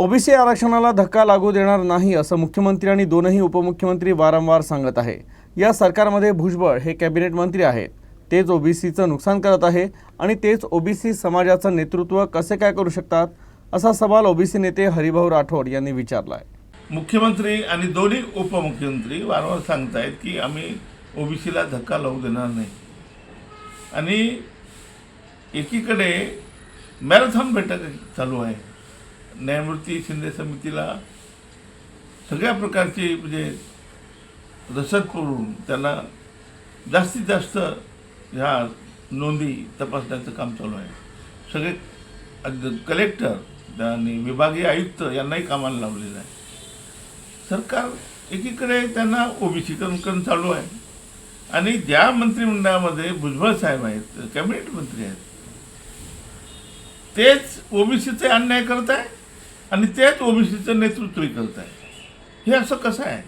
OBC आरक्षणाला धक्का लागू देणार नाही असं मुख्यमंत्री आणि दोनही उपमुख्यमंत्री वारंवार सांगत आहे. या सरकारमध्ये भुजबळ हे कॅबिनेट मंत्री आहेत. तेच ओबीसीचं नुकसान करत आहे आणि तेच ओबीसी समाजाचं नेतृत्व कसे काय करू शकतात असा सवाल ओबीसी नेते हरिभाऊ राठोड यांनी विचारला आहे मुख्यमंत्री आणि दोन्ही उपमुख्यमंत्री वारंवार सांगतायत की आम्ही ओबीसीला धक्का लावू देणार नाही. आणि एकीकडे मॅरेथॉन बैठक चालू आहे. न्यायमूर्ती शिंदे समितीला सगळ्या प्रकारची म्हणजे रसद करून त्यांना जास्तीत जास्त ह्या नोंदी तपासण्याचं काम चालू आहे. सगळे कलेक्टर आणि विभागीय आयुक्त यांनाही कामाला लावलेलं आहे. सरकार एकीकडे त्यांना ओबीसीकरण चालू आहे. आणि ज्या मंत्रिमंडळामध्ये भुजबळ साहेब आहेत कॅबिनेट मंत्री आहेत तेच ओबीसीचे अन्याय करत आहे. आणि तेच ओबीसीचं नेतृत्वही करत आहे हे असं कसं आहे?